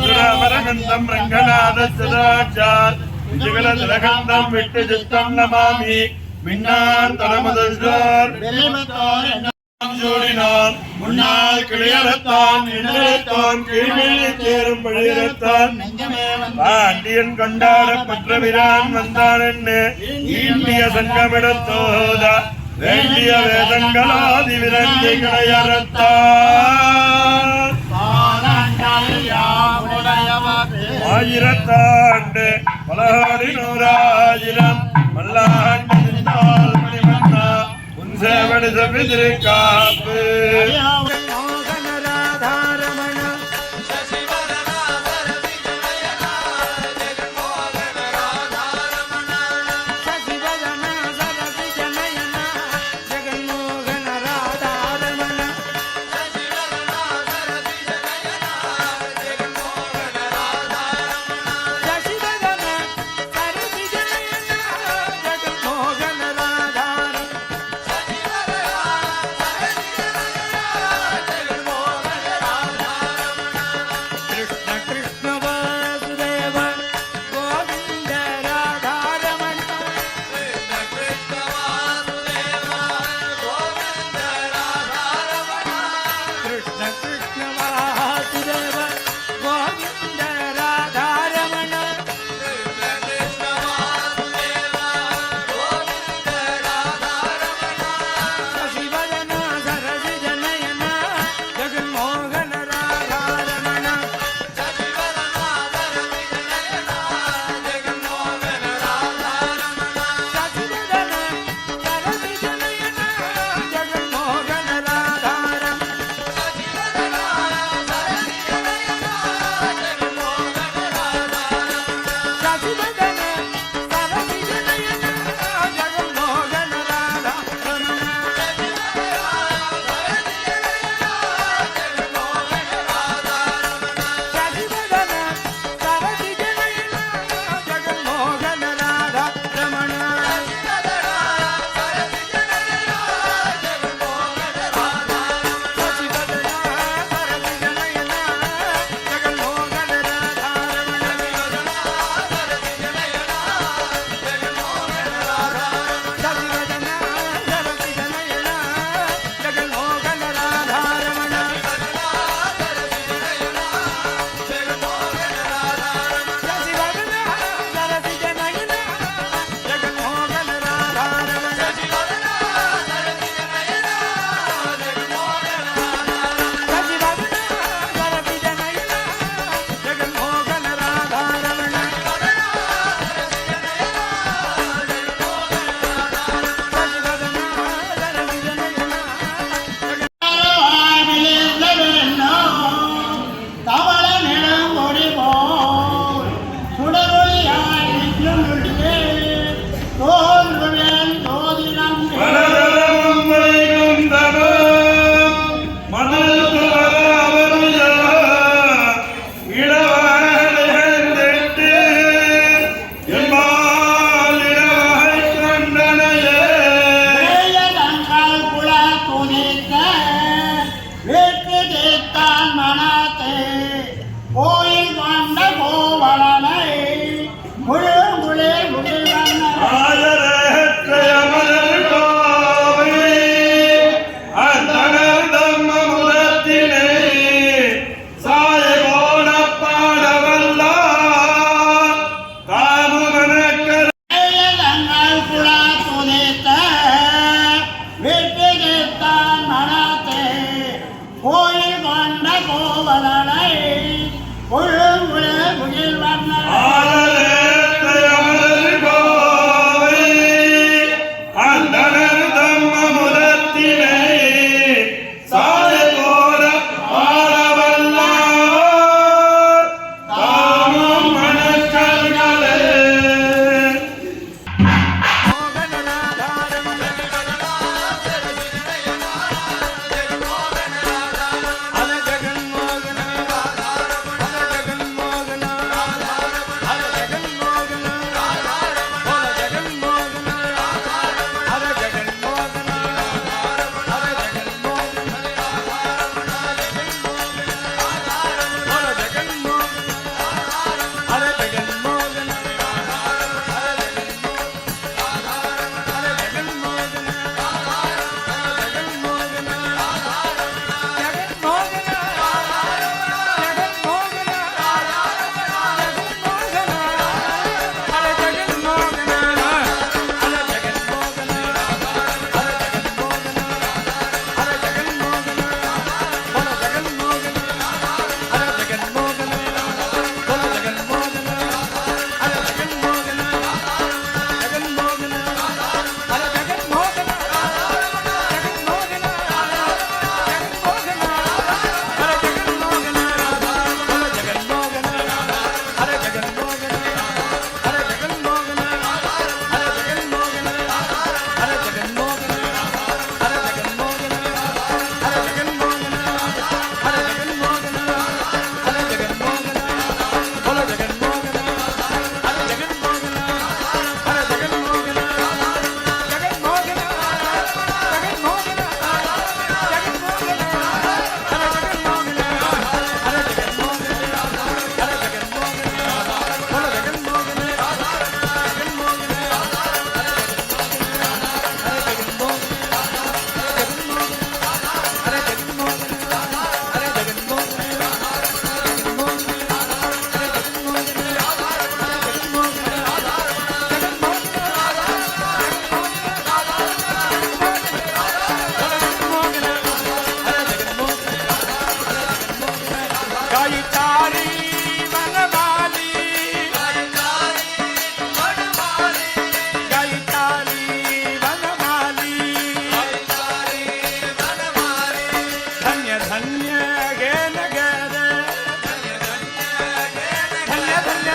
சுராபரகந்தம் ரங்கநாத சுராஜாத் விஜயகல திலகந்தம் விட்டு சித்தம் நமாமி மின்னார் தலமதார் சூடினான் முன்னால் கிளியரத்தான் இணையத்தான் கீழ்மையில் தேரும் பழியரத்தான் பாண்டியன் கொண்டாட பற்ற விரான் வந்தான் என்ன இந்திய சங்கமிடத்தோதா। வேண்டிய வேதங்களாதி விரங்கை கிளையரத்தான் ஆயிரத்தாண்டு பலகாடி நூறாயிரம் மணிமன்னா உன் சேவடி செவிதிரு காப்பு.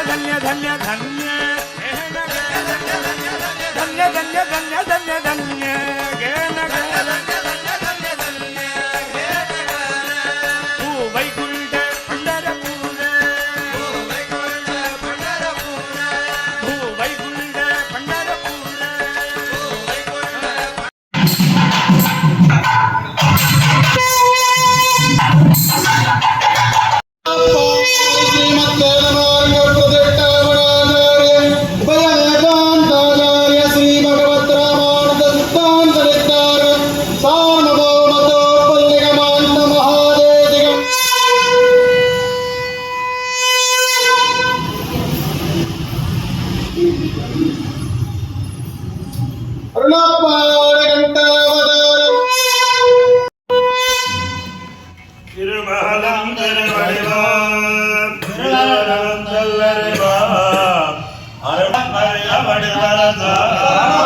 ధన్య ధన్య ధన్య ధన్య ధన్య ధన్య ధన్య ధన్య बढ़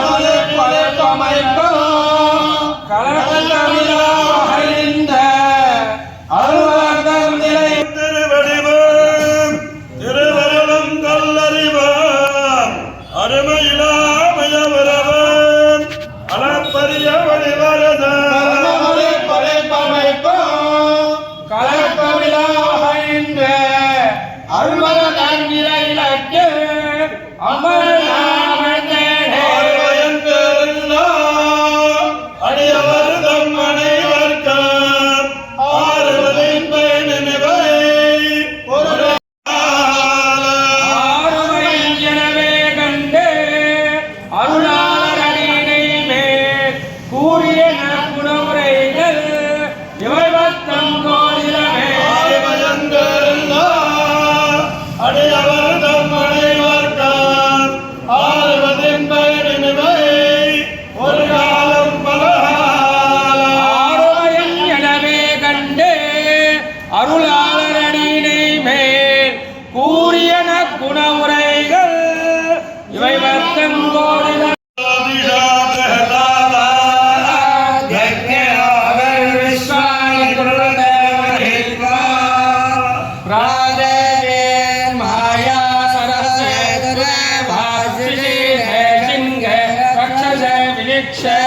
निक्षे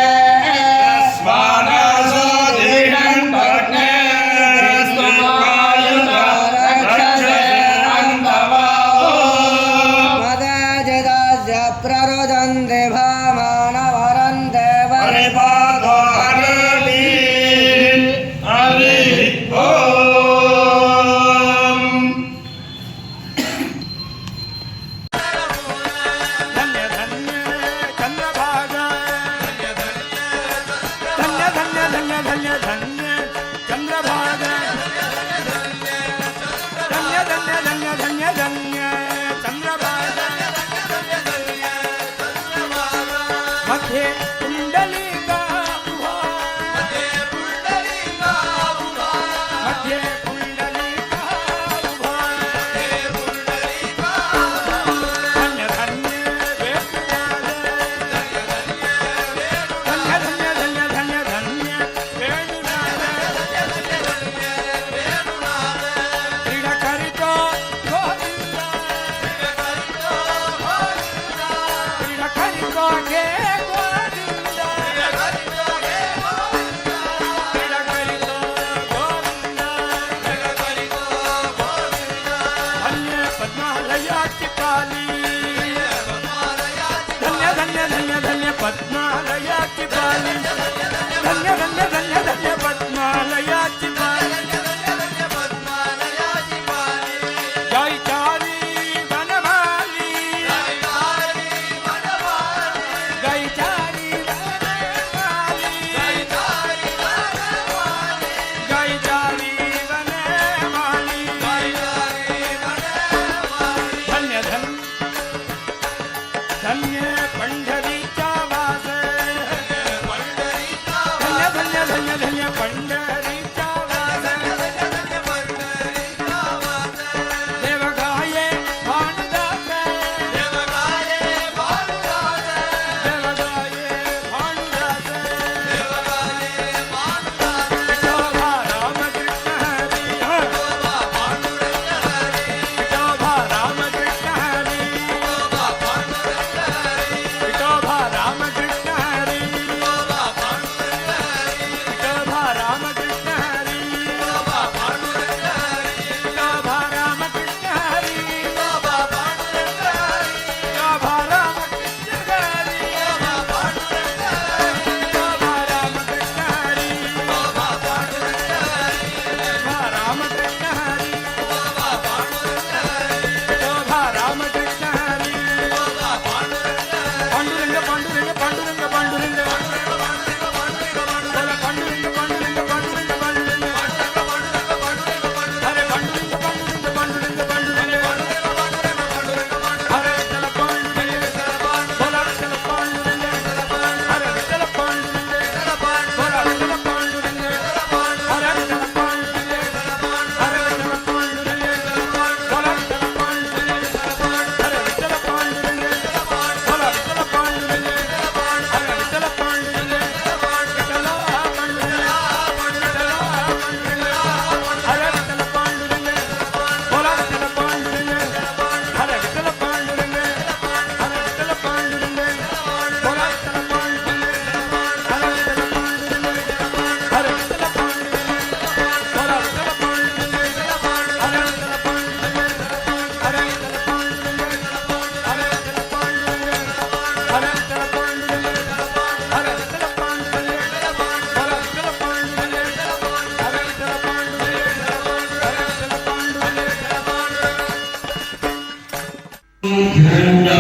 கண்ட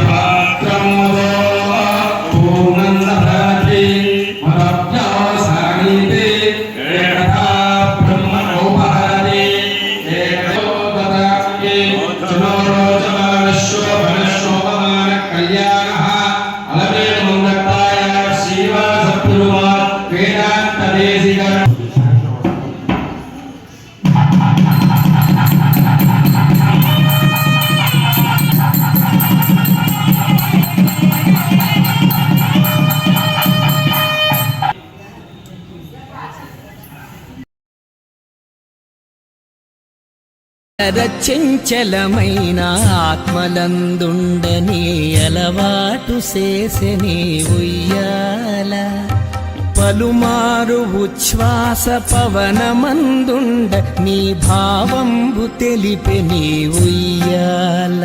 పాత్రము చెంచలమైన ఆత్మలందుండని అలవాటు చేసని ఉయ్యాల. పలుమారు ఉచ్ఛ్వాస పవనమందుండ నీ భావంబు తెలిపె నీ ఉయ్యాల.